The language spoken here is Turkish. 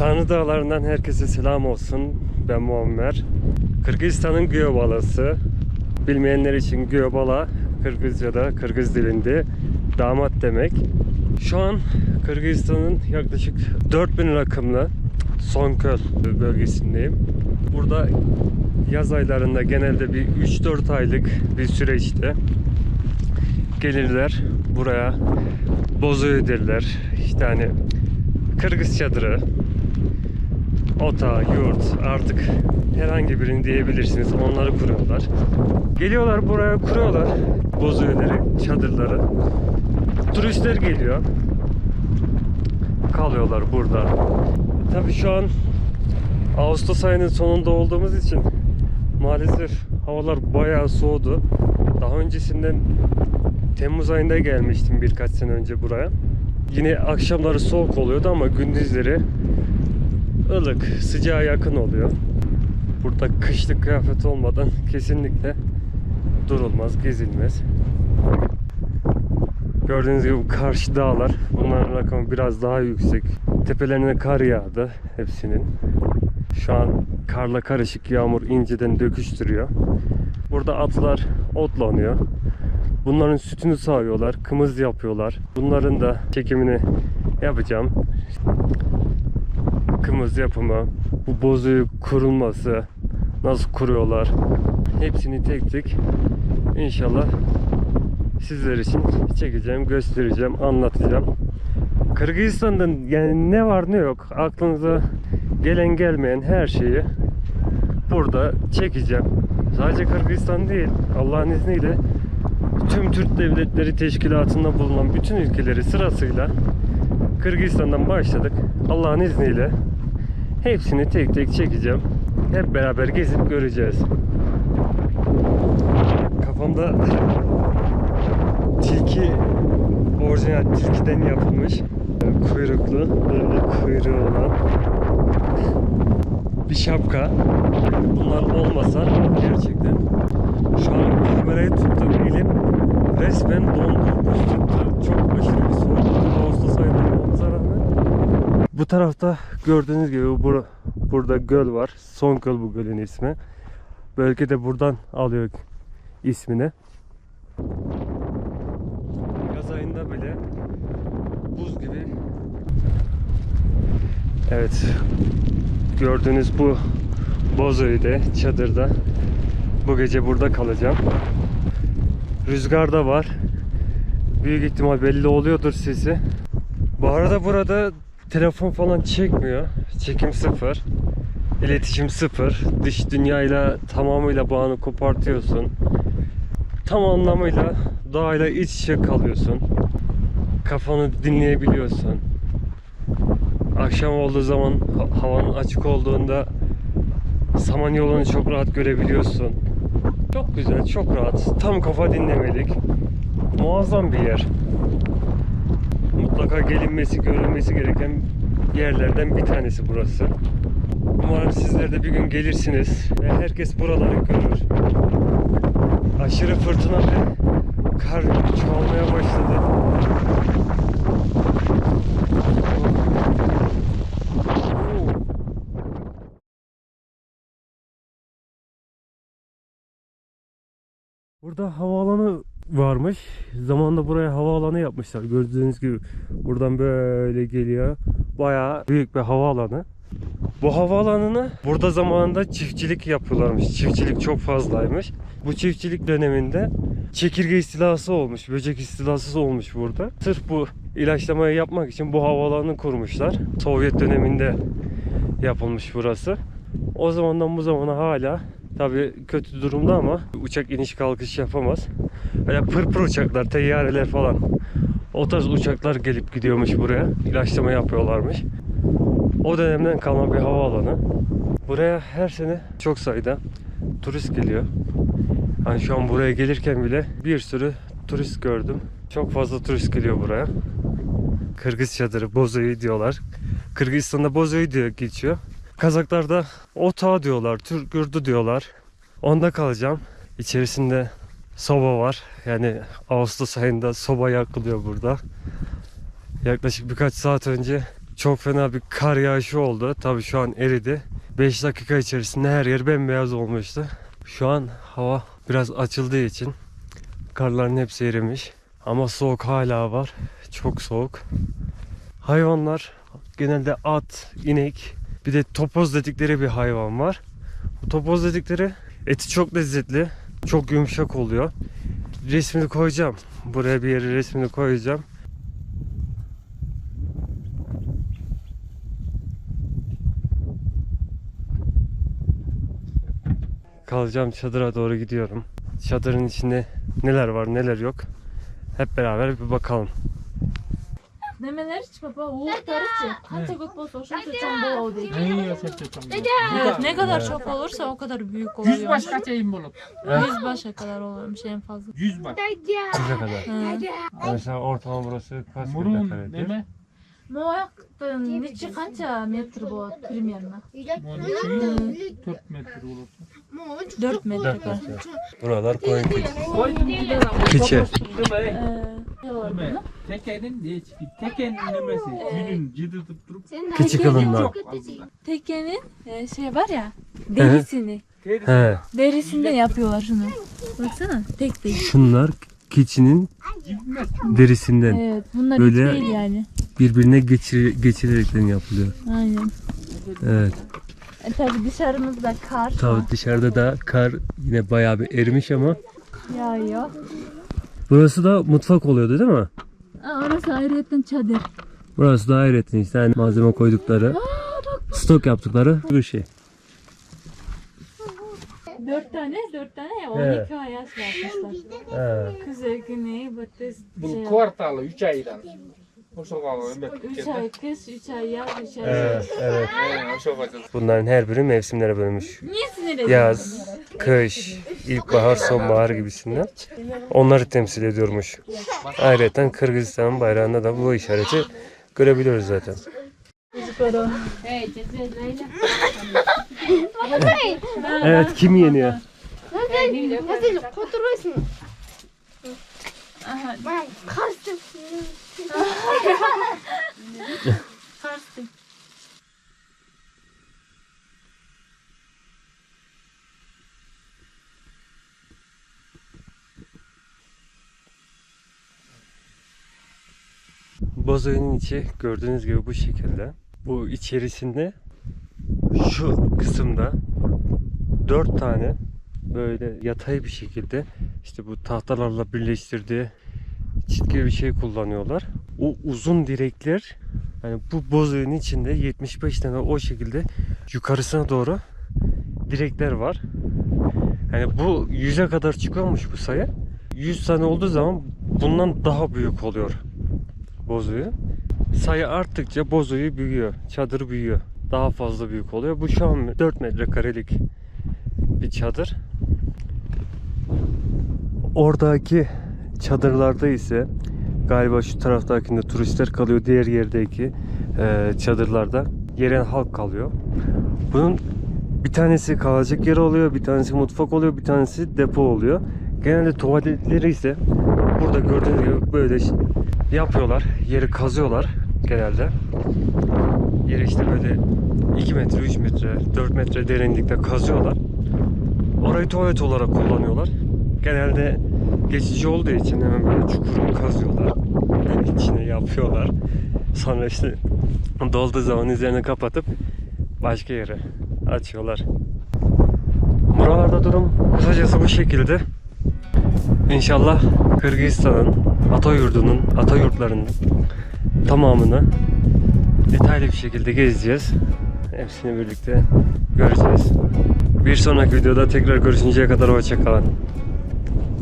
Tanrı Dağları'ndan herkese selam olsun. Ben Muammer. Kırgızistan'ın Göbalası. Bilmeyenler için Göbala Kırgızca'da, Kırgız dilinde damat demek. Şu an Kırgızistan'ın yaklaşık 4000 rakımlı Sonköl bölgesindeyim. Burada yaz aylarında genelde bir 3-4 aylık bir süreçte gelirler buraya bozu öderler. İşte hani Kırgız çadırı, ota, yurt artık herhangi birini diyebilirsiniz. Onları kuruyorlar. Geliyorlar buraya kuruyorlar öderi, çadırları. Turistler geliyor. Kalıyorlar burada. Tabii şu an Ağustos ayının sonunda olduğumuz için maalesef havalar bayağı soğudu. Daha öncesinden Temmuz ayında gelmiştim birkaç sene önce buraya. Yine akşamları soğuk oluyordu ama gündüzleri ılık, sıcağa yakın oluyor. Burada kışlık kıyafet olmadan kesinlikle durulmaz, gezilmez. Gördüğünüz gibi karşı dağlar. Bunların rakamı biraz daha yüksek. Tepelerine kar yağdı hepsinin. Şu an karla karışık yağmur inceden döküştürüyor. Burada atlar otlanıyor. Bunların sütünü sağıyorlar, kımız yapıyorlar. Bunların da çekimini yapacağım. Kımız yapımı, bu bozuyu kurulması, nasıl kuruyorlar. Hepsini tek tek inşallah sizler için çekeceğim, göstereceğim, anlatacağım. Kırgızistan'da yani ne var ne yok aklınıza gelen gelmeyen her şeyi burada çekeceğim. Sadece Kırgızistan değil, Allah'ın izniyle tüm Türk Devletleri Teşkilatı'nda bulunan bütün ülkeleri sırasıyla Kırgızistan'dan başladık. Allah'ın izniyle hepsini tek tek çekeceğim. Hep beraber gezip göreceğiz. Kafamda tilki orijinal tilkiden yapılmış kuyruklu böyle kuyruğu olan bir şapka. Bunlar olmasa gerçekten şu an kamerayı tuttum elim resmen dondu. Buz tuttu. Çok aşırı bir soğuk. Ağustos ayında olmamıza rağmen. Bu tarafta gördüğünüz gibi bur burada göl var. Sonköl bu gölün ismi. Bölge de buradan alıyor ismini. Yaz ayında bile buz gibi. Evet. Gördüğünüz bu Bozöy'de çadırda bu gece burada kalacağım. Rüzgar da var. Büyük ihtimal belli oluyordur sesi. Bu arada burada telefon falan çekmiyor. Çekim sıfır. İletişim sıfır. Dış dünyayla tamamıyla bağını kopartıyorsun. Tam anlamıyla doğayla iç içe kalıyorsun. Kafanı dinleyebiliyorsun. Akşam olduğu zaman ha- havanın açık olduğunda Samanyolu'nu çok rahat görebiliyorsun. Çok güzel, çok rahat. Tam kafa dinlemelik. Muazzam bir yer. Mutlaka gelinmesi, görülmesi gereken yerlerden bir tanesi burası. Umarım sizler de bir gün gelirsiniz ve herkes buraları görür. Aşırı fırtına ve kar çoğalmaya başladı. Burada havaalanı varmış. Zamanında buraya havaalanı yapmışlar. Gördüğünüz gibi buradan böyle geliyor. Bayağı büyük bir havaalanı. Bu havaalanını burada zamanında çiftçilik yapıyorlarmış. Çiftçilik çok fazlaymış. Bu çiftçilik döneminde çekirge istilası olmuş, böcek istilası olmuş burada. Sırf bu ilaçlamayı yapmak için bu havaalanını kurmuşlar. Sovyet döneminde yapılmış burası. O zamandan bu zamana hala tabi kötü durumda ama uçak iniş kalkış yapamaz. Böyle pırpır uçaklar, teyyareler falan. O tarz uçaklar gelip gidiyormuş buraya. İlaçlama yapıyorlarmış. O dönemden kalma bir havaalanı. Buraya her sene çok sayıda turist geliyor. Hani şu an buraya gelirken bile bir sürü turist gördüm. Çok fazla turist geliyor buraya. Kırgız çadırı, Bozoy diyorlar. Kırgızistan'da Bozoy diyor geçiyor. Kazaklarda Ota diyorlar, Türk yurdu diyorlar. Onda kalacağım. İçerisinde soba var. Yani Ağustos ayında soba yakılıyor burada. Yaklaşık birkaç saat önce çok fena bir kar yağışı oldu. Tabii şu an eridi. 5 dakika içerisinde her yer bembeyaz olmuştu. Şu an hava biraz açıldığı için karların hepsi erimiş. Ama soğuk hala var. Çok soğuk. Hayvanlar genelde at, inek, bir de topoz dedikleri bir hayvan var. Bu topoz dedikleri eti çok lezzetli, çok yumuşak oluyor. Resmini koyacağım. Buraya bir yere resmini koyacağım. Kalacağım çadıra doğru gidiyorum. Çadırın içinde neler var neler yok. Hep beraber bir bakalım. Nemeler hiç baba oğulları Kaça göt bolsa oşunca çoğun bolou deydi. Neyi seçeceğim? Evet ne kadar çok olursa o kadar büyük oluyor. Yüz baş kaç ayın bulup? Yüz başa kadar olurmuş en fazla. Yüz baş. Kaça kadar? Mesela ortalama burası kaç Murun metrekaredir? deme. Moaktın içi kança metre bu için 4 metre olursa. 4 metre. Buralar koyun keçi. Keçi. Tekenin çıkıyor. Tekenin nemesi. Günün cıdıtıp durup. Çok fazla. Tekenin e, şey var ya derisini. He. Derisinden yapıyorlar şunu. Baksana tek değil. Şunlar keçinin derisinden Evet bunlar Böyle- değil yani. birbirine geçir, geçirerekten yapılıyor. Aynen. Evet. E, tabii dışarımızda kar Tabii dışarıda da kar yine bayağı bir erimiş ama yağıyor. burası da mutfak oluyordu değil mi? Aa, orası ayrıyetten çadır. Burası da hayretin işte yani malzeme koydukları, stok yaptıkları bir şey. Dört tane, dört tane ya. Evet. 12 ay yaş yapmışlar. He. Kuzey, güney, batı, Bu şey. kvartalı 3 aydan. O sokağa emek Üç ay kış, üç ay yaz, üç ay Evet, evet. He, o. Bunların her biri mevsimlere bölünmüş. Niye sinir ediyorsun? Yaz, kış, ilkbahar, sonbahar gibisinden. Onları temsil ediyormuş. Ayrıca Kırgızistan'ın bayrağında da bu işareti görebiliyoruz zaten. Evet kim yeniyor? Aha, Kastım. Kars'tı. Bozoy'un içi gördüğünüz gibi bu şekilde. Bu içerisinde şu kısımda dört tane böyle yatay bir şekilde işte bu tahtalarla birleştirdiği çit gibi bir şey kullanıyorlar. O uzun direkler yani bu bozoyun içinde 75 tane o şekilde yukarısına doğru direkler var. Yani bu 100'e kadar çıkıyormuş bu sayı. 100 tane olduğu zaman bundan daha büyük oluyor bozuyu. Sayı arttıkça bozuyu büyüyor. Çadır büyüyor. Daha fazla büyük oluyor. Bu şu an 4 metrekarelik bir çadır. Oradaki çadırlarda ise galiba şu taraftakinde turistler kalıyor. Diğer yerdeki e, çadırlarda yerel halk kalıyor. Bunun bir tanesi kalacak yer oluyor, bir tanesi mutfak oluyor, bir tanesi depo oluyor. Genelde tuvaletleri ise burada gördüğünüz gibi böyle yapıyorlar. Yeri kazıyorlar genelde. Yeri işte böyle 2 metre, 3 metre, 4 metre derinlikte kazıyorlar. Orayı tuvalet olarak kullanıyorlar. Genelde geçici olduğu için hemen böyle çukurunu kazıyorlar. İçine yapıyorlar. Sonra işte dolduğu zaman üzerine kapatıp başka yere açıyorlar. Buralarda durum kısacası bu şekilde. İnşallah Kırgızistan'ın ata yurdunun, ata yurtlarının tamamını detaylı bir şekilde gezeceğiz. Hepsini birlikte göreceğiz. Bir sonraki videoda tekrar görüşünceye kadar hoşçakalın.